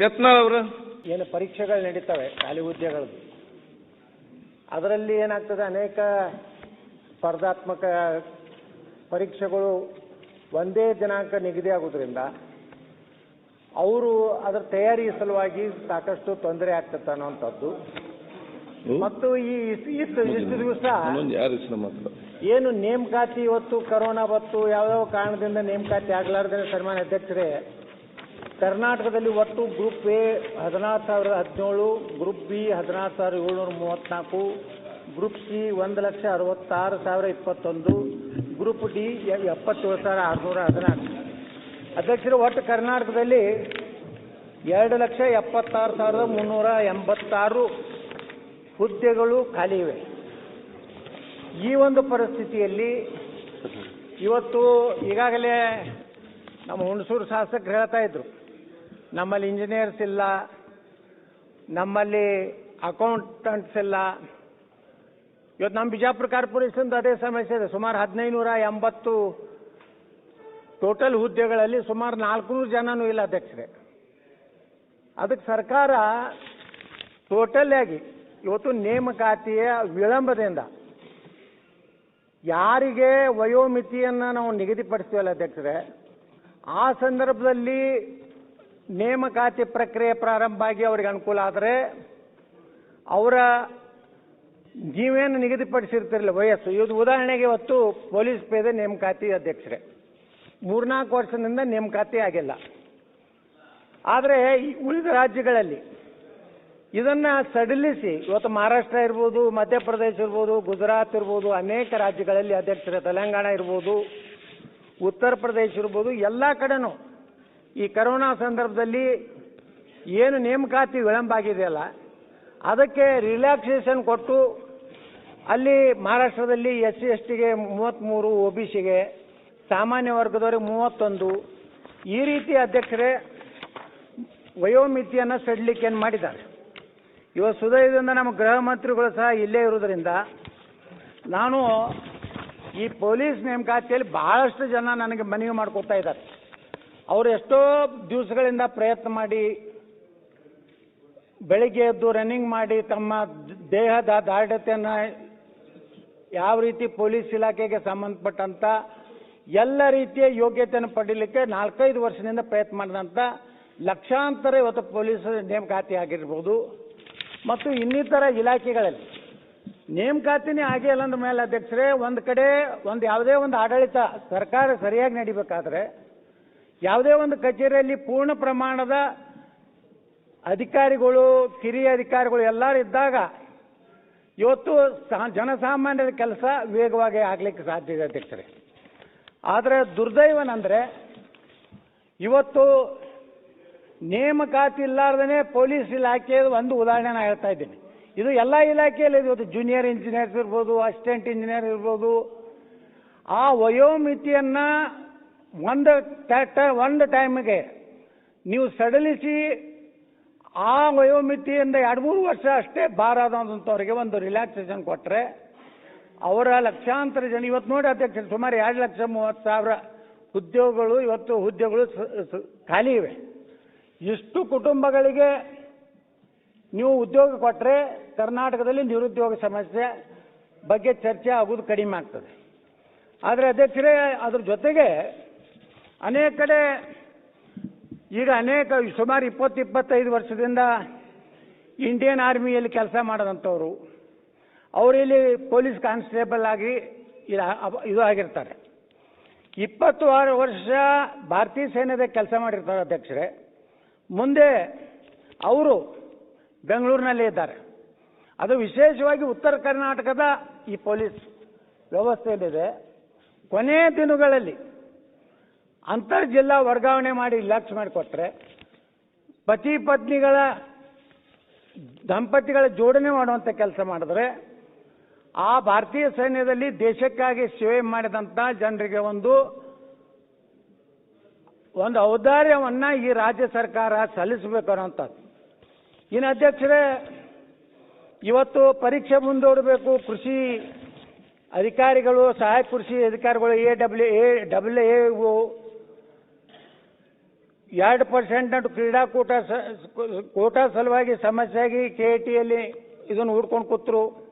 ಯತ್ನಾಳ್ ಅವರು? ಏನು ಪರೀಕ್ಷೆಗಳು ನಡೀತವೆ ಖಾಲಿ ಹುದ್ದೆಗಳದ್ದು ಅದರಲ್ಲಿ ಏನಾಗ್ತದೆ ಅನೇಕ ಸ್ಪರ್ಧಾತ್ಮಕ ಪರೀಕ್ಷೆಗಳು ಒಂದೇ ದಿನಾಂಕ ನಿಗದಿ ಆಗೋದ್ರಿಂದ ಅವರು ಅದರ ತಯಾರಿ ಸಲುವಾಗಿ ಸಾಕಷ್ಟು ತೊಂದರೆ ಆಗ್ತದೆ ಅನ್ನುವಂಥದ್ದು. ಮತ್ತು ಈ ಇಷ್ಟು ಇಷ್ಟು ದಿವಸ ಏನು ನೇಮಕಾತಿ ಇವತ್ತು ಕರೋನಾ ಬತ್ತು ಯಾವ್ಯಾವ ಕಾರಣದಿಂದ ನೇಮಕಾತಿ ಆಗ್ಲಾರ್ದೇ ಸನ್ಮಾನ್ಯ ಅಧ್ಯಕ್ಷರೇ ಕರ್ನಾಟಕದಲ್ಲಿ ಒಟ್ಟು ಗ್ರೂಪ್ ಎ ಹದಿನಾರು ಸಾವಿರದ ಹದಿನೇಳು, ಗ್ರೂಪ್ ಬಿ ಹದಿನಾರು ಸಾವಿರದ ಏಳ್ನೂರ ಮೂವತ್ತ್ನಾಲ್ಕು, ಗ್ರೂಪ್ ಸಿ ಒಂದು ಲಕ್ಷ ಅರವತ್ತಾರು ಸಾವಿರ ಇಪ್ಪತ್ತೊಂದು, ಗ್ರೂಪ್ ಡಿ ಎಪ್ಪತ್ತೇಳು ಸಾವಿರ ಆರುನೂರ ಹದಿನಾಲ್ಕು. ಅಧ್ಯಕ್ಷರು, ಒಟ್ಟು ಕರ್ನಾಟಕದಲ್ಲಿ ಎರಡು ಲಕ್ಷ ಎಪ್ಪತ್ತಾರು ಸಾವಿರದ ಮುನ್ನೂರ ಎಂಬತ್ತಾರು ಹುದ್ದೆಗಳು ಖಾಲಿ ಇವೆ. ಈ ಒಂದು ಪರಿಸ್ಥಿತಿಯಲ್ಲಿ ಇವತ್ತು ಈಗಾಗಲೇ ನಮ್ಮ ಹುಣಸೂರು ಶಾಸಕರು ಹೇಳ್ತಾ ಇದ್ರು ನಮ್ಮಲ್ಲಿ ಇಂಜಿನಿಯರ್ಸ್ ಇಲ್ಲ, ನಮ್ಮಲ್ಲಿ ಅಕೌಂಟೆಂಟ್ಸ್ ಇಲ್ಲ. ಇವತ್ತು ನಮ್ಮ ಬಿಜಾಪುರ ಕಾರ್ಪೊರೇಷನ್ದು ಅದೇ ಸಮಸ್ಯೆ ಇದೆ. ಸುಮಾರು ಹದಿನೈನೂರ ಎಂಬತ್ತು ಟೋಟಲ್ ಹುದ್ದೆಗಳಲ್ಲಿ ಸುಮಾರು ನಾಲ್ಕುನೂರು ಜನನೂ ಇಲ್ಲ ಅಧ್ಯಕ್ಷರೇ. ಅದಕ್ಕೆ ಸರ್ಕಾರ ಟೋಟಲ್ ಆಗಿ ಇವತ್ತು ನೇಮಕಾತಿಯ ವಿಳಂಬದಿಂದ ಯಾರಿಗೆ ವಯೋಮಿತಿಯನ್ನು ನಾವು ನಿಗದಿಪಡಿಸ್ತೀವಲ್ಲ ಅಧ್ಯಕ್ಷರೇ, ಆ ಸಂದರ್ಭದಲ್ಲಿ ನೇಮಕಾತಿ ಪ್ರಕ್ರಿಯೆ ಪ್ರಾರಂಭ ಆಗಿ ಅವ್ರಿಗೆ ಅನುಕೂಲ ಆದರೆ ಅವರ ನೀವೇನು ನಿಗದಿಪಡಿಸಿರ್ತಿರಲಿಲ್ಲ. ವಯಸ್ಸು. ಇದು ಉದಾಹರಣೆಗೆ ಇವತ್ತು ಪೊಲೀಸ್ ಪೇದೆ ನೇಮಕಾತಿ ಅಧ್ಯಕ್ಷರೇ. ಮೂರ್ನಾಲ್ಕು ವರ್ಷದಿಂದ ನೇಮಕಾತಿ ಆಗಿಲ್ಲ. ಆದರೆ ಉಳಿದ ರಾಜ್ಯಗಳಲ್ಲಿ ಇದನ್ನ ಸಡಿಲಿಸಿ, ಇವತ್ತು ಮಹಾರಾಷ್ಟ್ರ ಇರ್ಬೋದು, ಮಧ್ಯಪ್ರದೇಶ ಇರ್ಬೋದು, ಗುಜರಾತ್ ಇರ್ಬೋದು, ಅನೇಕ ರಾಜ್ಯಗಳಲ್ಲಿ ಅಧ್ಯಕ್ಷರ. ತೆಲಂಗಾಣ ಇರ್ಬೋದು, ಉತ್ತರ ಪ್ರದೇಶ ಇರ್ಬೋದು, ಎಲ್ಲ ಕಡೆನೂ ಈ ಕರೋನಾ ಸಂದರ್ಭದಲ್ಲಿ ಏನು ನೇಮಕಾತಿ ವಿಳಂಬ ಆಗಿದೆಯಲ್ಲ ಅದಕ್ಕೆ ರಿಲ್ಯಾಕ್ಸೇಷನ್ ಕೊಟ್ಟು ಅಲ್ಲಿ ಮಹಾರಾಷ್ಟ್ರದಲ್ಲಿ ಎಸ್ ಸಿ ಎಸ್ ಟಿಗೆ ಮೂವತ್ತ್ಮೂರು ಒ ಬಿ ಸಿಗೆ, ಸಾಮಾನ್ಯ ವರ್ಗದವರಿಗೆ ಮೂವತ್ತೊಂದು. ಈ ರೀತಿ ಅಧ್ಯಕ್ಷರೇ ವಯೋಮಿತಿಯನ್ನು ಸಡಿಲಿಕೆ ಏನು ಮಾಡಿದ್ದಾರೆ? ಇವತ್ತು ಸುದಯದಿಂದ ನಮ್ಮ ಗೃಹ ಮಂತ್ರಿಗಳು ಸಹ ಇಲ್ಲೇ ಇರುವುದರಿಂದ ನಾನು ಈ ಪೊಲೀಸ್ ನೇಮಕಾತಿಯಲ್ಲಿ ಬಹಳಷ್ಟು ಜನ ನನಗೆ ಮನವಿ ಮಾಡ್ಕೊತಾ ಇದ್ದಾರೆ. ಅವರು ಎಷ್ಟೋ ದಿವಸಗಳಿಂದ ಪ್ರಯತ್ನ ಮಾಡಿ ಬೆಳಿಗ್ಗೆ ಎದ್ದು ರನ್ನಿಂಗ್ ಮಾಡಿ ತಮ್ಮ ದೇಹದ ದಾರ್ಢ್ಯತೆಯನ್ನು ಯಾವ ರೀತಿ ಪೊಲೀಸ್ ಇಲಾಖೆಗೆ ಸಂಬಂಧಪಟ್ಟಂತ ಎಲ್ಲ ರೀತಿಯ ಯೋಗ್ಯತೆಯನ್ನು ಪಡೀಲಿಕ್ಕೆ ನಾಲ್ಕೈದು ವರ್ಷದಿಂದ ಪ್ರಯತ್ನ ಮಾಡಿದಂಥ ಲಕ್ಷಾಂತರ ಇವತ್ತು ಪೊಲೀಸ್ ನೇಮಕಾತಿ ಆಗಿರ್ಬೋದು. ಮತ್ತು ಇನ್ನಿತರ ಇಲಾಖೆಗಳಲ್ಲಿ ನೇಮಕಾತಿನೇ ಆಗಿಲ್ಲ ಅಂದ ಮೇಲೆ ಅಧ್ಯಕ್ಷರೇ ಒಂದು ಕಡೆ ಒಂದು ಯಾವುದೇ ಒಂದು ಆಡಳಿತ ಸರ್ಕಾರ ಸರಿಯಾಗಿ ನಡಿಬೇಕಾದ್ರೆ ಯಾವುದೇ ಒಂದು ಕಚೇರಿಯಲ್ಲಿ ಪೂರ್ಣ ಪ್ರಮಾಣದ ಅಧಿಕಾರಿಗಳು, ಕಿರಿಯ ಅಧಿಕಾರಿಗಳು ಎಲ್ಲರೂ ಇದ್ದಾಗ ಇವತ್ತು ಜನಸಾಮಾನ್ಯರ ಕೆಲಸ ವೇಗವಾಗಿ ಆಗ್ಲಿಕ್ಕೆ ಸಾಧ್ಯ ಇದೆ ಅಧ್ಯಕ್ಷರೇ ಆದರೆ ದುರ್ದೈವನಂದ್ರೆ ಇವತ್ತು ನೇಮಕಾತಿ ಇಲ್ಲಾರ್ದೇ ಪೊಲೀಸ್ ಇಲಾಖೆ ಒಂದು ಉದಾಹರಣೆ ನಾನು ಹೇಳ್ತಾ ಇದ್ದೀನಿ ಇದು ಎಲ್ಲ ಇಲಾಖೆಯಲ್ಲಿ. ಇವತ್ತು ಜೂನಿಯರ್ ಇಂಜಿನಿಯರ್ಸ್ ಇರ್ಬೋದು ಅಸಿಸ್ಟೆಂಟ್ ಇಂಜಿನಿಯರ್ ಇರ್ಬೋದು, ಆ ವಯೋಮಿತಿಯನ್ನ ಒಂದು ಟ- ಒಂದು ಟೈಮಿಗೆ ನೀವು ಸಡಲಿಸಿ ಆ ವಯೋಮಿತಿಯಿಂದ ಎರಡು, ಮೂರು ವರ್ಷ ಅಷ್ಟೇ ಬಾರಾದಂಥವ್ರಿಗೆ ಒಂದು ರಿಲ್ಯಾಕ್ಸೇಷನ್ ಕೊಟ್ಟರೆ ಅವರ ಲಕ್ಷಾಂತರ ಜನ ಇವತ್ತು ನೋಡಿ ಅಧ್ಯಕ್ಷ ಸುಮಾರು ಎರಡು ಲಕ್ಷ ಮೂವತ್ತು ಸಾವಿರ ಉದ್ಯೋಗಗಳು, ಇವತ್ತು ಹುದ್ದೆಗಳು ಖಾಲಿ ಇವೆ. ಇಷ್ಟು ಕುಟುಂಬಗಳಿಗೆ ನೀವು ಉದ್ಯೋಗ ಕೊಟ್ಟರೆ ಕರ್ನಾಟಕದಲ್ಲಿ ನಿರುದ್ಯೋಗ ಸಮಸ್ಯೆ ಬಗ್ಗೆ ಚರ್ಚೆ ಆಗೋದು ಕಡಿಮೆ ಆಗ್ತದೆ. ಆದರೆ ಅಧ್ಯಕ್ಷರೇ, ಅದ್ರ ಜೊತೆಗೆ ಅನೇಕ ಕಡೆ, ಈಗ ಅನೇಕ, ಸುಮಾರು ಇಪ್ಪತ್ತು, ಇಪ್ಪತ್ತೈದು ವರ್ಷದಿಂದ ಇಂಡಿಯನ್ ಆರ್ಮಿಯಲ್ಲಿ ಕೆಲಸ ಮಾಡದಂಥವ್ರು. ಅವರು ಇಲ್ಲಿ ಪೊಲೀಸ್ ಕಾನ್ಸ್ಟೇಬಲ್ ಆಗಿ ಇದು ಆಗಿರ್ತಾರೆ. ಇಪ್ಪತ್ತು ಆರು ವರ್ಷ ಭಾರತೀಯ ಸೈನ್ಯದ ಕೆಲಸ ಮಾಡಿರ್ತಾರೆ ಅಧ್ಯಕ್ಷರೇ. ಮುಂದೆ ಅವರು ಬೆಂಗಳೂರಿನಲ್ಲಿ ಇದ್ದಾರೆ. ಅದು ವಿಶೇಷವಾಗಿ ಉತ್ತರ ಕರ್ನಾಟಕದ ಈ ಪೊಲೀಸ್ ವ್ಯವಸ್ಥೆಯಲ್ಲಿದೆ. ಕೊನೆಯ ದಿನಗಳಲ್ಲಿ ಅಂತರ್ ಜಿಲ್ಲಾ ವರ್ಗಾವಣೆ ಮಾಡಿ ಲಕ್ಷ ಮಾಡಿಕೊಟ್ರೆ ಪತಿ ಪತ್ನಿಗಳ ದಂಪತಿಗಳ ಜೋಡಣೆ ಮಾಡುವಂಥ ಕೆಲಸ ಮಾಡಿದ್ರೆ ಆ ಭಾರತೀಯ ಸೈನ್ಯದಲ್ಲಿ ದೇಶಕ್ಕಾಗಿ ಸೇವೆ ಮಾಡಿದಂಥ ಜನರಿಗೆ ಒಂದು ಒಂದು ಔದಾರ್ಯವನ್ನ ಈ ರಾಜ್ಯ ಸರ್ಕಾರ ಸಲ್ಲಿಸಬೇಕು ಅನ್ನೋಂಥದ್ದು ಇನ್ನು ಅಧ್ಯಕ್ಷರೇ, ಇವತ್ತು ಪರೀಕ್ಷೆ ಮುಂದೂಡಬೇಕು. ಕೃಷಿ ಅಧಿಕಾರಿಗಳು, ಸಹಾಯಕ ಕೃಷಿ ಅಧಿಕಾರಿಗಳು, A W A W, A ಎರಡು ಪರ್ಸೆಂಟ್ ನಟ್ಟು ಕ್ರೀಡಾಕೂಟ ಸ- ಕೋಟಾ ಸಲುವಾಗಿ ಸಮಸ್ಯೆಯಾಗಿ ಕೆ ಟಿಯಲ್ಲಿ ಇದನ್ನು ಹುಡ್ಕೊಂಡು ಕೂತರು.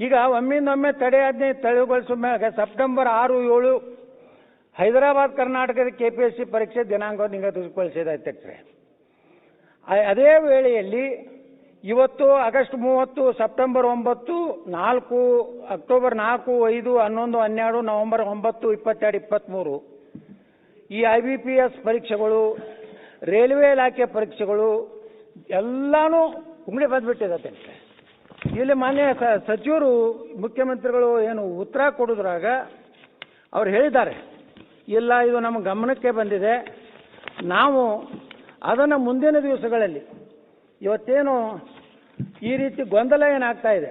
ಈಗ ಒಮ್ಮಿಂದೊಮ್ಮೆ ತಡೆಯಾಜ್ಞೆ ತೆರವುಗೊಳಿಸುವ ಮೇಲೆ ಸೆಪ್ಟೆಂಬರ್ ಆರು ಏಳು ಹೈದರಾಬಾದ್ ಕರ್ನಾಟಕದ ಕೆ ಪಿ ಎಸ್ ಸಿ ಪರೀಕ್ಷೆ ದಿನಾಂಕ ನಿಗದಿಗೊಳಿಸಿದ ಅಧ್ಯಕ್ಷರೇ. ಅದೇ ವೇಳೆಯಲ್ಲಿ ಇವತ್ತು ಆಗಸ್ಟ್ ಮೂವತ್ತು, ಸೆಪ್ಟೆಂಬರ್ ಒಂಬತ್ತು, ನಾಲ್ಕು, ಅಕ್ಟೋಬರ್ ನಾಲ್ಕು, ಐದು, ಹನ್ನೊಂದು, ಹನ್ನೆರಡು, ನವೆಂಬರ್ ಒಂಬತ್ತು, ಇಪ್ಪತ್ತೆರಡು, ಇಪ್ಪತ್ತ್ಮೂರು. ಈ ಐ ಬಿ ಪಿ ಎಸ್ ಪರೀಕ್ಷೆಗಳು, ರೈಲ್ವೆ ಇಲಾಖೆ ಪರೀಕ್ಷೆಗಳು, ಎಲ್ಲಾನು ಉಂಗಡಿ ಬಂದ್ಬಿಟ್ಟಿದೆ. ಇಲ್ಲಿ ಮಾನ್ಯ ಸಚಿವರು, ಮುಖ್ಯಮಂತ್ರಿಗಳು ಏನು ಉತ್ತರ ಕೊಡೋದ್ರಾಗ ಅವ್ರು ಹೇಳಿದ್ದಾರೆ. ಇಲ್ಲ, ಇದು ನಮ್ಮ ಗಮನಕ್ಕೆ ಬಂದಿದೆ. ನಾವು ಅದನ್ನು ಮುಂದಿನ ದಿವಸಗಳಲ್ಲಿ ಇವತ್ತೇನು ಈ ರೀತಿ ಗೊಂದಲ ಏನಾಗ್ತಾ ಇದೆ?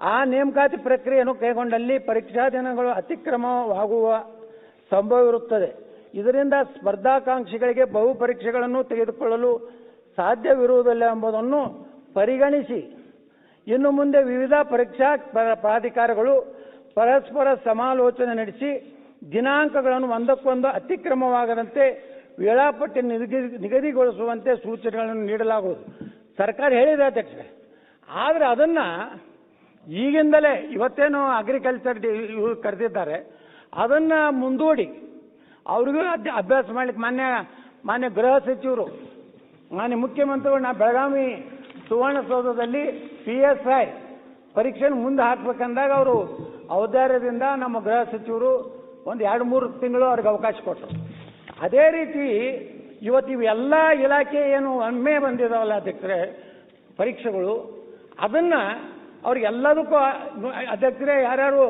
ಆ ನೇಮಕಾತಿ ಪ್ರಕ್ರಿಯೆಯನ್ನು ಕೈಗೊಂಡಲ್ಲಿ ಪರೀಕ್ಷಾ ದಿನಗಳು ಅತಿಕ್ರಮವಾಗುವ ಸಂಭವ ಇರುತ್ತದೆ. ಇದರಿಂದ ಸ್ಪರ್ಧಾಕಾಂಕ್ಷಿಗಳಿಗೆ ಬಹು ಪರೀಕ್ಷೆಗಳನ್ನು ತೆಗೆದುಕೊಳ್ಳಲು ಸಾಧ್ಯವಿರುವುದಿಲ್ಲ ಎಂಬುದನ್ನು ಪರಿಗಣಿಸಿ. ಇನ್ನು ಮುಂದೆ ವಿವಿಧ ಪರೀಕ್ಷಾ ಪ್ರ- ಪ್ರಾಧಿಕಾರಗಳು ಪರಸ್ಪರ ಸಮಾಲೋಚನೆ ನಡೆಸಿ ದಿನಾಂಕಗಳನ್ನು ಒಂದಕ್ಕೊಂದು ಅತಿಕ್ರಮವಾಗದಂತೆ ವೇಳಾಪಟ್ಟಿ ನಿಗದಿ ನಿಗದಿಗೊಳಿಸುವಂತೆ ಸೂಚನೆಗಳನ್ನು ನೀಡಲಾಗುವುದು. ಸರ್ಕಾರ ಹೇಳಿದೆ ಅಧ್ಯಕ್ಷರೆ. ಆದರೆ ಅದನ್ನು ಈಗಿಂದಲೇ ಇವತ್ತೇನು ಅಗ್ರಿಕಲ್ಚರ್ ಕರೆದಿದ್ದಾರೆ. ಅದನ್ನು ಮುಂದೂಡಿ ಅವ್ರಿಗೂ ಅದೇ ಅಭ್ಯಾಸ ಮಾಡ್ಲಿಕ್ಕೆ ಮಾನ್ಯ ಮಾನ್ಯ ಗೃಹ ಸಚಿವರು, ಮಾನ್ಯ ಮುಖ್ಯಮಂತ್ರಿಗಳು, ನಾ ಬೆಳಗಾವಿ ಸುವರ್ಣಸೌಧದಲ್ಲಿ ಪಿ ಎಸ್ ಐ ಪರೀಕ್ಷೆ ಮುಂದೆ ಹಾಕ್ಬೇಕಂದಾಗ ಅವರು ಔದಾರ್ಯದಿಂದ ನಮ್ಮ ಗೃಹ ಸಚಿವರು ಒಂದು ಎರಡು ಮೂರು ತಿಂಗಳು ಅವ್ರಿಗೆ ಅವಕಾಶ ಕೊಟ್ಟರು. ಅದೇ ರೀತಿ ಇವತ್ತು ಇವೆಲ್ಲ ಇಲಾಖೆ ಏನು ಒಮ್ಮೆ ಬಂದಿದಾವಲ್ಲ ಅಧ್ಯಕ್ಷರೇ, ಪರೀಕ್ಷೆಗಳು, ಅದನ್ನು ಅವ್ರಿಗೆಲ್ಲದಕ್ಕೂ ಅಧ್ಯಕ್ಷರೇ ಯಾರ್ಯಾರು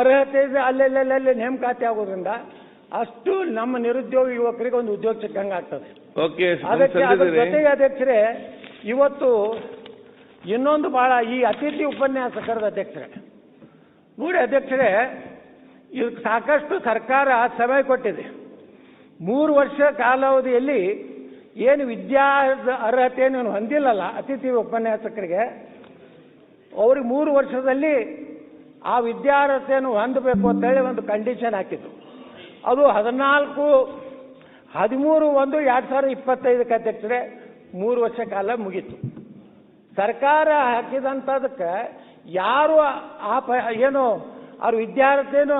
ಅರ್ಹತೆ ಇದೆ, ಅಲ್ಲೆಲ್ಲೆಲ್ಲೆಲ್ಲಿ ನೇಮಕಾತಿ ಆಗೋದ್ರಿಂದ ಅಷ್ಟು ನಮ್ಮ ನಿರುದ್ಯೋಗ ಯುವಕರಿಗೆ ಒಂದು ಉದ್ಯೋಗ ಸಿಕ್ಕಂಗೆ ಆಗ್ತದೆ. ಓಕೆ ಅದಕ್ಕೆ ಅದ್ರ ಜೊತೆಗೆ ಅಧ್ಯಕ್ಷರೇ ಇವತ್ತು ಇನ್ನೊಂದು ಬಹಳ ಈ ಅತಿಥಿ ಉಪನ್ಯಾಸಕರದ ಅಧ್ಯಕ್ಷರೇ. ನೋಡಿ ಅಧ್ಯಕ್ಷರೇ ಇದಕ್ಕೆ ಸಾಕಷ್ಟು ಸರ್ಕಾರ ಸಮಯ ಕೊಟ್ಟಿದೆ. ಮೂರು ವರ್ಷ ಕಾಲಾವಧಿಯಲ್ಲಿ ಏನು ವಿದ್ಯಾ ಅರ್ಹತೆಯನ್ನು ಹೊಂದಿಲ್ಲಲ್ಲ ಅತಿಥಿ ಉಪನ್ಯಾಸಕರಿಗೆ. ಅವ್ರಿಗೆ ಮೂರು ವರ್ಷದಲ್ಲಿ ಆ ವಿದ್ಯಾರ್ಹತೆಯನ್ನು ಹೊಂದಬೇಕು ಅಂತೇಳಿ ಒಂದು ಕಂಡೀಷನ್ ಹಾಕಿದ್ರು ಅದು ಹದಿನಾಲ್ಕು, ಹದಿಮೂರು ಒಂದು ಎರಡು ಸಾವಿರದ ಇಪ್ಪತ್ತೈದಕ್ಕೆ ಅಧ್ಯಕ್ಷರೇ ಮೂರು ವರ್ಷ ಕಾಲ ಮುಗೀತು. ಸರ್ಕಾರ ಹಾಕಿದಂಥದಕ್ಕೆ ಯಾರು ಆ ಪ, ಏನು ಅವ್ರ ವಿದ್ಯಾರ್ಥಿನೂ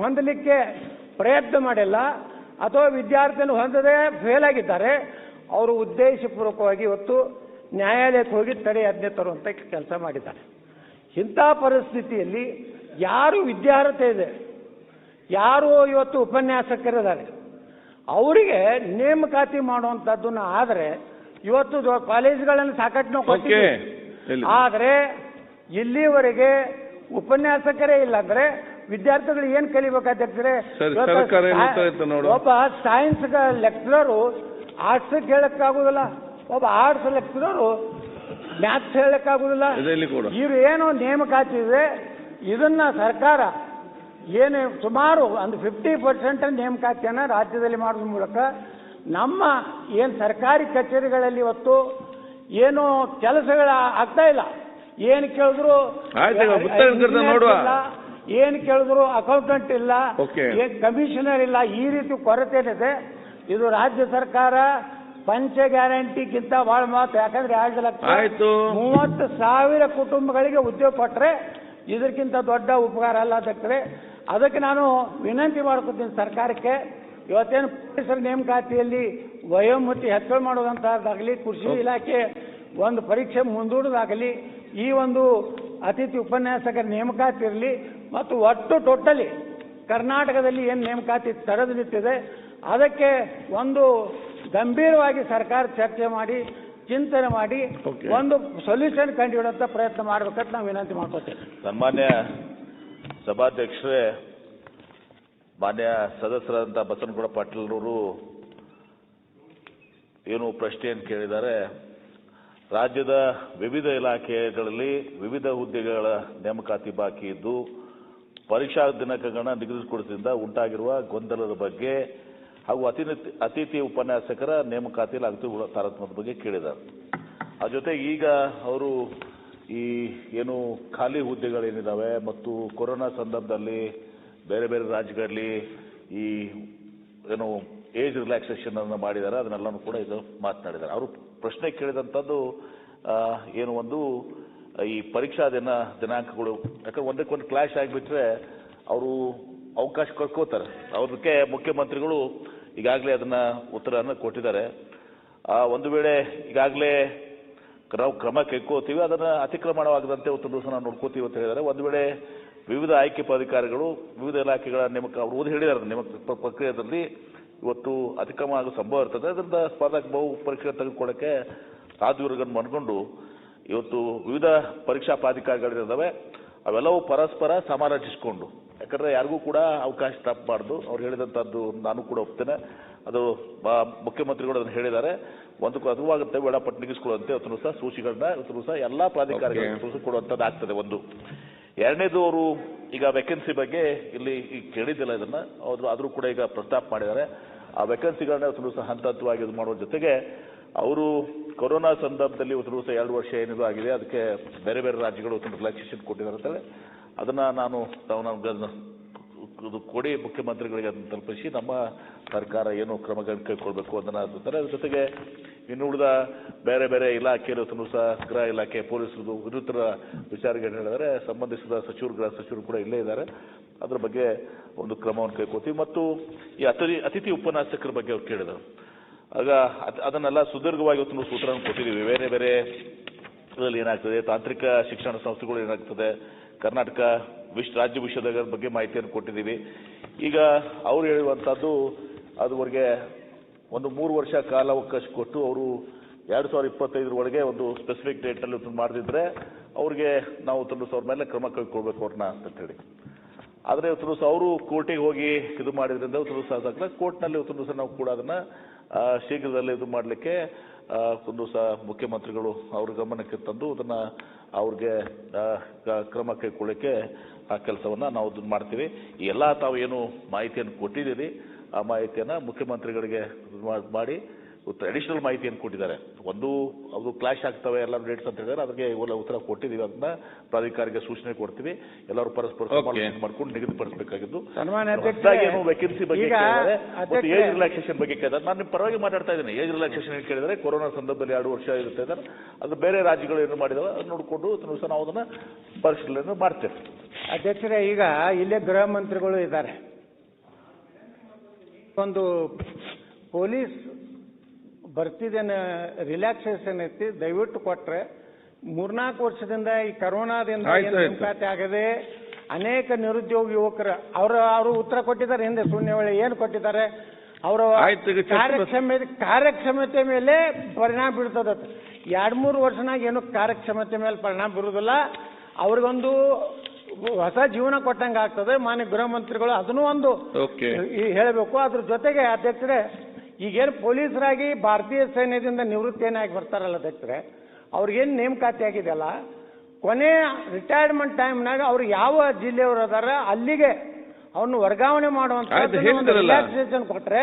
ಹೊಂದಲಿಕ್ಕೆ ಪ್ರಯತ್ನ ಮಾಡಿಲ್ಲ, ಅಥವಾ ವಿದ್ಯಾರ್ಥಿಯನ್ನು ಹೊಂದದೇ ಫೇಲ್ ಆಗಿದ್ದಾರೆ, ಅವರು ಉದ್ದೇಶಪೂರ್ವಕವಾಗಿ ಇವತ್ತು ನ್ಯಾಯಾಲಯಕ್ಕೆ ಹೋಗಿ ತಡೆಯಾಜ್ಞೆ ತರುವಂಥ ಕೆಲಸ ಮಾಡಿದ್ದಾರೆ. ಇಂಥ ಪರಿಸ್ಥಿತಿಯಲ್ಲಿ ಯಾರು ವಿದ್ಯಾರ್ಥಿ ಇದೆ? ಯಾರು ಇವತ್ತು ಉಪನ್ಯಾಸಕರಿದ್ದಾರೆ. ಅವರಿಗೆ ನೇಮಕಾತಿ ಮಾಡುವಂಥದ್ದನ್ನ ಆದರೆ ಇವತ್ತು ಕಾಲೇಜ್ಗಳನ್ನು ಸಾಕಷ್ಟು ನಾವು ಕೊಡ್ತೀವಿ. ಆದರೆ ಇಲ್ಲಿವರೆಗೆ ಉಪನ್ಯಾಸಕರೇ ಇಲ್ಲ ಅಂದ್ರೆ ವಿದ್ಯಾರ್ಥಿಗಳು ಏನ್ ಕಲಿಬೇಕಾದ್ರೆ ಒಬ್ಬ ಸೈನ್ಸ್ ಲೆಕ್ಚರರು ಆರ್ಟ್ಸ್ ಹೇಳಕ್ಕಾಗುದಿಲ್ಲ. ಒಬ್ಬ ಆರ್ಟ್ಸ್ ಲೆಕ್ಚರರು ಮ್ಯಾಥ್ಸ್ ಹೇಳಕ್ಕಾಗುದಿಲ್ಲ. ಇವ್ರು ಏನು ನೇಮಕಾತಿ ಇದೆ. ಇದನ್ನ ಸರ್ಕಾರ ಏನು ಸುಮಾರು ಒಂದು ಫಿಫ್ಟಿ ಪರ್ಸೆಂಟ್ ನೇಮಕಾತಿಯನ್ನು ರಾಜ್ಯದಲ್ಲಿ ಮಾಡೋದ್ರ ಮೂಲಕ ನಮ್ಮ ಏನು ಸರ್ಕಾರಿ ಕಚೇರಿಗಳಲ್ಲಿ ಇವತ್ತು ಏನು ಕೆಲಸಗಳ ಆಗ್ತಾ ಇಲ್ಲ. ಏನು ಕೇಳಿದ್ರು ಏನು ಕೇಳಿದ್ರು ಅಕೌಂಟೆಂಟ್ ಇಲ್ಲ ಕಮಿಷನರ್ ಇಲ್ಲ ಈ ರೀತಿ ಕೊರತೆ ಏನಿದೆ ಇದು ರಾಜ್ಯ ಸರ್ಕಾರ ಪಂಚ ಗ್ಯಾರಂಟಿಗಿಂತ ಬಹಳ ಮಹತ್ವ. ಯಾಕಂದ್ರೆ ಎರಡು ಲಕ್ಷ ಆಯ್ತು. ಮೂವತ್ತು ಸಾವಿರ ಕುಟುಂಬಗಳಿಗೆ ಉದ್ಯೋಗ ಕೊಟ್ಟರೆ ಇದಕ್ಕಿಂತ ದೊಡ್ಡ ಉಪಕಾರ ಅಲ್ಲ ಅಧ್ಯಕ್ಷರೇ ಅದಕ್ಕೆ ನಾನು ವಿನಂತಿ ಮಾಡ್ಕೊತೀನಿ ಸರ್ಕಾರಕ್ಕೆ. ಇವತ್ತೇನು ಪೊಲೀಸರ ನೇಮಕಾತಿಯಲ್ಲಿ ವಯೋಮಿತಿ ಹೆಚ್ಚಳ ಮಾಡೋದಂತಾಗಲಿ ಕೃಷಿ ಇಲಾಖೆ ಒಂದು ಪರೀಕ್ಷೆ ಮುಂದೂಡೋದಾಗಲಿ ಈ ಒಂದು ಅತಿಥಿ ಉಪನ್ಯಾಸಕರ ನೇಮಕಾತಿ ಇರಲಿ ಮತ್ತು ಒಟ್ಟು ಟೋಟಲಿ ಕರ್ನಾಟಕದಲ್ಲಿ ಏನು ನೇಮಕಾತಿ ತಡೆದು ನಿಂತಿದೆ ಅದಕ್ಕೆ ಒಂದು ಗಂಭೀರವಾಗಿ ಸರ್ಕಾರ ಚರ್ಚೆ ಮಾಡಿ ಚಿಂತನೆ ಮಾಡಿ ಒಂದು ಸೊಲ್ಯೂಷನ್ ಕಂಡುಹಿಡುವಂತ ಪ್ರಯತ್ನ ಮಾಡ್ಬೇಕಂತ ನಾವು ವಿನಂತಿ ಮಾಡ್ಕೋತೇವೆ. ಸನ್ಮಾನ್ಯ ಸಭಾಧ್ಯಕ್ಷರೇ, ಮಾನ್ಯ ಸದಸ್ಯರಾದಂಥ ಬಸವನಗೌಡ ಪಾಟೀಲ್ರವರು ಏನು ಪ್ರಶ್ನೆಯನ್ನು ಕೇಳಿದ್ದಾರೆ. ರಾಜ್ಯದ ವಿವಿಧ ಇಲಾಖೆಗಳಲ್ಲಿ ವಿವಿಧ ಹುದ್ದೆಗಳ ನೇಮಕಾತಿ ಬಾಕಿ ಇದ್ದು, ಪರೀಕ್ಷಾ ದಿನಾಂಕಗಳನ್ನ ನಿಗದಿಸಿಕೊಡಿಸಿದ ಉಂಟಾಗಿರುವ ಗೊಂದಲದ ಬಗ್ಗೆ ಹಾಗೂ ಅತಿಥಿ ಉಪನ್ಯಾಸಕರ ನೇಮಕಾತಿಯಲ್ಲಿ ಆಗುತ್ತಿರುವ ತಾರತಮ್ಯದ ಬಗ್ಗೆ ಕೇಳಿದ್ದಾರೆ. ಆ ಜೊತೆಗೆ ಈಗ ಅವರು ಈ ಏನು ಖಾಲಿ ಹುದ್ದೆಗಳೇನಿದ್ದಾವೆ ಮತ್ತು ಕೊರೋನಾ ಸಂದರ್ಭದಲ್ಲಿ ಬೇರೆ ಬೇರೆ ರಾಜ್ಯಗಳಲ್ಲಿ ಈ ಏನು ಏಜ್ ರಿಲ್ಯಾಕ್ಸೇಷನ್ ಅನ್ನು ಮಾಡಿದ್ದಾರೆ ಅದನ್ನೆಲ್ಲನೂ ಕೂಡ ಇದು ಮಾತನಾಡಿದ್ದಾರೆ. ಅವರು ಪ್ರಶ್ನೆ ಕೇಳಿದಂಥದ್ದು ಏನು ಒಂದು, ಈ ಪರೀಕ್ಷಾ ದಿನ, ದಿನಾಂಕಗಳು, ಯಾಕಂದ್ರೆ ಒಂದಕ್ಕೊಂದು ಕ್ಲಾಶ್ ಆಗಿಬಿಟ್ರೆ ಅವರು ಅವಕಾಶ ಕಳ್ಕೋತಾರೆ. ಅವ್ರಕ್ಕೆ ಮುಖ್ಯಮಂತ್ರಿಗಳು ಈಗಾಗಲೇ ಅದನ್ನ ಉತ್ತರವನ್ನು ಕೊಟ್ಟಿದ್ದಾರೆ. ಒಂದು ವೇಳೆ ಈಗಾಗಲೇ ನಾವು ಕ್ರಮ ಕೈಕೋತೀವಿ, ಅದನ್ನು ಅತಿಕ್ರಮಣವಾಗದಂತೆ ಒಂದು ದಿವಸ ನಾವು ನೋಡ್ಕೋತೀವಿ ಅಂತ ಹೇಳಿದರೆ ಒಂದು ವೇಳೆ ವಿವಿಧ ಆಯ್ಕೆ ಪದಾಧಿಕಾರಿಗಳು ವಿವಿಧ ಇಲಾಖೆಗಳ ನೇಮಕ, ಅವರು ಓದಿ ಹೇಳಿದ್ದಾರೆ ನೇಮಕ ಪ್ರ- ಪ್ರಕ್ರಿಯೆಯಲ್ಲಿ. ಇವತ್ತು ಅತಿಕ್ರಮ ಆಗೋ ಸಂಭವ ಇರ್ತದೆ. ಅದರಿಂದ ಸ್ಪರ್ಧಾತ್ಮಕ ಬಹು ಪರೀಕ್ಷೆ ತೆಗೆದುಕೊಳ್ಳೋಕ್ಕೆ ಸಾಧ್ಯವಿರೋದನ್ನು ಮಾಡಿಕೊಂಡು ಇವತ್ತು ವಿವಿಧ ಪರೀಕ್ಷಾ ಪ್ರಾಧಿಕಾರಗಳಿದ್ದಾವೆ. ಅವೆಲ್ಲವೂ ಪರಸ್ಪರ ಸಮಾಲೋಚಿಸಿಕೊಂಡು ಯಾಕಂದ್ರೆ ಯಾರಿಗೂ ಕೂಡ ಅವಕಾಶ ತಪ್ಪಬಾರ್ದು. ಅವ್ರು ಹೇಳಿದಂಥದ್ದು ನಾನು ಕೂಡ ಒಪ್ತೇನೆ. ಅದು ಮುಖ್ಯಮಂತ್ರಿಗಳು ಅದನ್ನು ಹೇಳಿದ್ದಾರೆ. ಒಂದು ಅದುವಾಗುತ್ತೆ ವೇಳಾಪಟ್ಟಿ ನಿಗಿಸ್ಕೊಳ್ಳುವಂತೆ ಅವತ್ತು ಸಹ ಸೂಚಿಗಳನ್ನ ಅವತ್ತು ಸಹ ಎಲ್ಲಾ ಪ್ರಾಧಿಕಾರಗಳಿಗೆ ಕೊಡುವಂಥದ್ದು ಆಗ್ತದೆ ಒಂದು. ಎರಡನೇದು ಅವರು ಈಗ ವೇಕೆನ್ಸಿ ಬಗ್ಗೆ ಇಲ್ಲಿ ಈಗ ಕೇಳಿದ್ದಿಲ್ಲ ಇದನ್ನ. ಅವರು ಆದರೂ ಕೂಡ ಈಗ ಪ್ರಸ್ತಾಪ ಮಾಡಿದ್ದಾರೆ. ಆ ವೇಕೆನ್ಸಿಗಳನ್ನ ಅವತ್ತು ಸಹ ಹಂತ ಹಂತವಾಗಿ ಇದು ಮಾಡುವ ಜೊತೆಗೆ ಅವರು ಕೊರೋನಾ ಸಂದರ್ಭದಲ್ಲಿ ಒಂದು ಸಹ ಎರಡು ವರ್ಷ ಏನಿದು ಆಗಿದೆ. ಅದಕ್ಕೆ ಬೇರೆ ಬೇರೆ ರಾಜ್ಯಗಳು ಒಂದು ರಿಲ್ಯಾಕ್ಸೇಷನ್ ಕೊಟ್ಟಿದ್ದಾರೆ ಅಂತೇಳಿ. ಅದನ್ನ ನಾನು ತಾವು ಕೊಡಿ ಮುಖ್ಯಮಂತ್ರಿಗಳಿಗೆ ಅದನ್ನು ತಲುಪಿಸಿ ನಮ್ಮ ಸರ್ಕಾರ ಏನು ಕ್ರಮಗಳನ್ನು ಕೈಗೊಳ್ಬೇಕು ಅದನ್ನ ಅದರ ಜೊತೆಗೆ ಇನ್ನು ಉಳಿದ ಬೇರೆ ಬೇರೆ ಇಲಾಖೆಯಲ್ಲೂ ಸಹ ಗೃಹ ಇಲಾಖೆ, ಪೊಲೀಸರದು ವಿರುದ್ಧರ ವಿಚಾರಗಳು ಹೇಳಿದರೆ ಸಂಬಂಧಿಸಿದ ಸಚಿವರು, ಗೃಹ ಸಚಿವರು ಕೂಡ ಇಲ್ಲೇ ಇದ್ದಾರೆ. ಅದ್ರ ಬಗ್ಗೆ ಒಂದು ಕ್ರಮವನ್ನು ಕೈಗೊಳ್ತೀವಿ ಮತ್ತು ಈ ಅತಿಥಿ ಅತಿಥಿ ಉಪನ್ಯಾಸಕರ ಬಗ್ಗೆ ಅವ್ರು ಕೇಳಿದರು. ಆಗ ಅದ್- ಅದನ್ನೆಲ್ಲ ಸುದೀರ್ಘವಾಗಿ ಇವತ್ತು ಸೂತ್ರವನ್ನು ಕೊಟ್ಟಿದ್ದೀವಿ. ಬೇರೆ ಬೇರೆ ಏನಾಗ್ತದೆ, ತಾಂತ್ರಿಕ ಶಿಕ್ಷಣ ಸಂಸ್ಥೆಗಳು ಏನಾಗ್ತದೆ ಕರ್ನಾಟಕ ವಿಶ್ ರಾಜ್ಯ ವಿಶ್ವದ ಬಗ್ಗೆ ಮಾಹಿತಿಯನ್ನು ಕೊಟ್ಟಿದ್ದೀವಿ. ಈಗ ಅವರು ಹೇಳುವಂಥದ್ದು, ಅದುವರೆಗೆ ಒಂದು ಮೂರು ವರ್ಷ ಕಾಲಾವಕಾಶ ಕೊಟ್ಟು ಅವರು ಎರಡು ಸಾವಿರದ ಇಪ್ಪತ್ತೈದರ ಒಳಗೆ ಒಂದು ಸ್ಪೆಸಿಫಿಕ್ ಡೇಟಲ್ಲಿ ಮಾಡದಿದ್ರೆ ಅವ್ರಿಗೆ ನಾವು ತಂದು ಸಾವಿರ ಮೇಲೆ ಕ್ರಮ ಕೈಗೊಳ್ಬೇಕು ಅವ್ರನ್ನ ಅಂತ ಹೇಳಿ. ಆದರೆ ಇವತ್ತು ದಿವಸ ಅವರು ಕೋರ್ಟಿಗೆ ಹೋಗಿ ಇದು ಮಾಡಿದ್ರಿಂದ ಇವತ್ತು ದಿವಸ ಅದಾಗಲ್ಲ ಕೋರ್ಟ್ನಲ್ಲಿ ಇವತ್ತು ದಿವಸ ನಾವು ಕೂಡ ಅದನ್ನು ಶೀಘ್ರದಲ್ಲೇ ಇದು ಮಾಡಲಿಕ್ಕೆ ಒಂದು ಸಹ ಮುಖ್ಯಮಂತ್ರಿಗಳು ಅವ್ರ ಗಮನಕ್ಕೆ ತಂದು ಅದನ್ನ ಅವ್ರಿಗೆ ಕ್ರಮ ಕೈಗೊಳ್ಳೋಕ್ಕೆ ಆ ಕೆಲಸವನ್ನು ನಾವು ಇದನ್ನು ಮಾಡ್ತೀವಿ. ಎಲ್ಲ ತಾವು ಏನು ಮಾಹಿತಿಯನ್ನು ಕೊಟ್ಟಿದ್ದೀರಿ, ಆ ಮಾಹಿತಿಯನ್ನು ಮುಖ್ಯಮಂತ್ರಿಗಳಿಗೆ ಮಾಡಿ ಅಡಿಷನಲ್ ಮಾಹಿತಿಯನ್ನು ಕೊಟ್ಟಿದ್ದಾರೆ. ಒಂದು ಅದು ಕ್ಲಾಶ್ ಆಗ್ತವೆ ಎಲ್ಲ ಡೇಟ್ಸ್ ಅಂತ ಹೇಳಿದ್ರೆ ಅದಕ್ಕೆ ಇವೆಲ್ಲ ಉತ್ತರ ಕೊಟ್ಟಿದ್ದೀವಿ ಅಂತ ಪ್ರಾಧಿಕಾರಿಗೆ ಸೂಚನೆ ಕೊಡ್ತೀವಿ. ಎಲ್ಲರೂ ಪರಸ್ಪರ ಮಾಡ್ಕೊಂಡು ನಿಗದಿಪಡಿಸಬೇಕಾಗಿದ್ದು. ಏನು? ವೆಕೆನ್ಸಿ ಬಗ್ಗೆ ಮತ್ತು ಏಜ್ ರಿಲ್ಯಾಕ್ಸೇಷನ್ ಬಗ್ಗೆ ಕೇಳಿದ್ರೆ ನಾನು ನಿಮ್ಮ ಪರವಾಗಿ ಮಾತಾಡ್ತಾ ಇದ್ದೀನಿ. ಏಜ್ ರಿಲ್ಯಾಕ್ಸೇಷನ್ ಕೇಳಿದ್ರೆ ಕೇಳಿದರೆ ಕೊರೋನಾ ಸಂದರ್ಭದಲ್ಲಿ ಎರಡು ವರ್ಷ ಇರುತ್ತೆ ಅದು ಬೇರೆ ರಾಜ್ಯಗಳು ಏನು ಮಾಡಿದಾವೆ? ಅದನ್ನ ನೋಡಿಕೊಂಡು ಸಹ ನಾವು ಅದನ್ನ ಪರಿಶೀಲನೆ ಮಾಡ್ತೇವೆ. ಅಧ್ಯಕ್ಷರೇ ಈಗ ಇಲ್ಲೇ ಗೃಹ ಮಂತ್ರಿಗಳು ಇದ್ದಾರೆ. ಒಂದು ಪೊಲೀಸ್ ಬರ್ತಿದ್ದೇನ ರಿಲ್ಯಾಕ್ಸೇಷನ್ ಐತಿ ದಯವಿಟ್ಟು ಕೊಟ್ರೆ ಮೂರ್ನಾಲ್ಕು ವರ್ಷದಿಂದ ಈ ಕರೋನಾದಿಂದ. ನೇಮಕಾತಿ ಆಗದೆ ಅನೇಕ ನಿರುದ್ಯೋಗ ಯುವಕರು ಅವರು ಅವರು ಉತ್ತರ ಕೊಟ್ಟಿದ್ದಾರೆ ಹಿಂದೆ ಶೂನ್ಯ ವೇಳೆ ಏನು ಕೊಟ್ಟಿದ್ದಾರೆ ಅವರ ಕಾರ್ಯಕ್ಷಮತೆ ಕಾರ್ಯಕ್ಷಮತೆ ಮೇಲೆ ಪರಿಣಾಮ ಬೀಳ್ತದ ಎರಡ್ ಮೂರು ವರ್ಷನಾಗ ಏನು ಕಾರ್ಯಕ್ಷಮತೆ ಮೇಲೆ ಪರಿಣಾಮ ಬೀರುದಿಲ್ಲ ಅವ್ರಿಗೊಂದು ಹೊಸ ಜೀವನ ಕೊಟ್ಟಂಗೆ ಆಗ್ತದೆ ಮಾನ್ಯ ಗೃಹ ಮಂತ್ರಿಗಳು ಅದನ್ನು ಒಂದು ಹೇಳಬೇಕು. ಅದ್ರ ಜೊತೆಗೆ ಅಧ್ಯಕ್ಷರೇ ಈಗೇನು ಪೊಲೀಸರಾಗಿ ಭಾರತೀಯ ಸೈನ್ಯದಿಂದ ನಿವೃತ್ತಿಯನ್ನಾಗಿ ಬರ್ತಾರಲ್ಲ ಅಧ್ಯಕ್ಷರೇ ಅವ್ರಿಗೇನು ನೇಮಕಾತಿ ಆಗಿದೆಯಲ್ಲ ಕೊನೆ ರಿಟೈರ್ಮೆಂಟ್ ಟೈಮ್ನಾಗ ಅವ್ರು ಯಾವ ಜಿಲ್ಲೆಯವರು ಅದಾರ ಅಲ್ಲಿಗೆ ಅವ್ರನ್ನ ವರ್ಗಾವಣೆ ಮಾಡುವಂತ ಕೊಟ್ರೆ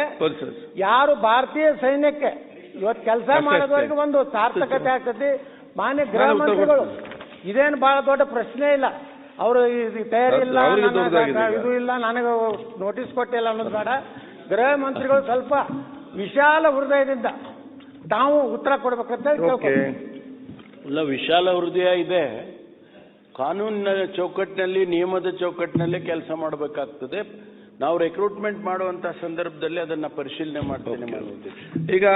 ಯಾರು ಭಾರತೀಯ ಸೈನ್ಯಕ್ಕೆ ಇವತ್ತು ಕೆಲಸ ಮಾಡೋದವರೆಗೆ ಒಂದು ಸಾರ್ಥಕತೆ ಆಗ್ತದೆ. ಮಾನ್ಯ ಗೃಹ ಮಂತ್ರಿಗಳು. ಇದೇನು ಬಹಳ ದೊಡ್ಡ ಪ್ರಶ್ನೆ ಇಲ್ಲ. ಅವರು ತಯಾರಿ ಇಲ್ಲ. ಇದು ಇಲ್ಲ ನನಗೆ ನೋಟಿಸ್ ಕೊಟ್ಟಿಲ್ಲ ಅನ್ನೋದು ಬೇಡ. ಗೃಹ ಮಂತ್ರಿಗಳು ಸ್ವಲ್ಪ ವಿಶಾಲ ಹೃದಯದಿಂದ ತಾವು ಉತ್ತರ ಕೊಡ್ಬೇಕಂತ. ಇಲ್ಲ ವಿಶಾಲ ಹೃದಯ ಇದೆ. ಕಾನೂನಿನ ಚೌಕಟ್ಟಿನಲ್ಲಿ ನಿಯಮದ ಚೌಕಟ್ಟಿನಲ್ಲಿ ಕೆಲಸ ಮಾಡಬೇಕಾಗ್ತದೆ. ನಾವು ರೆಕ್ರೂಟ್ಮೆಂಟ್ ಮಾಡುವಂತಹ ಸಂದರ್ಭದಲ್ಲಿ ಅದನ್ನ ಪರಿಶೀಲನೆ ಮಾಡ್ತೇನೆ ಮಾನ್ಯ ಈಗ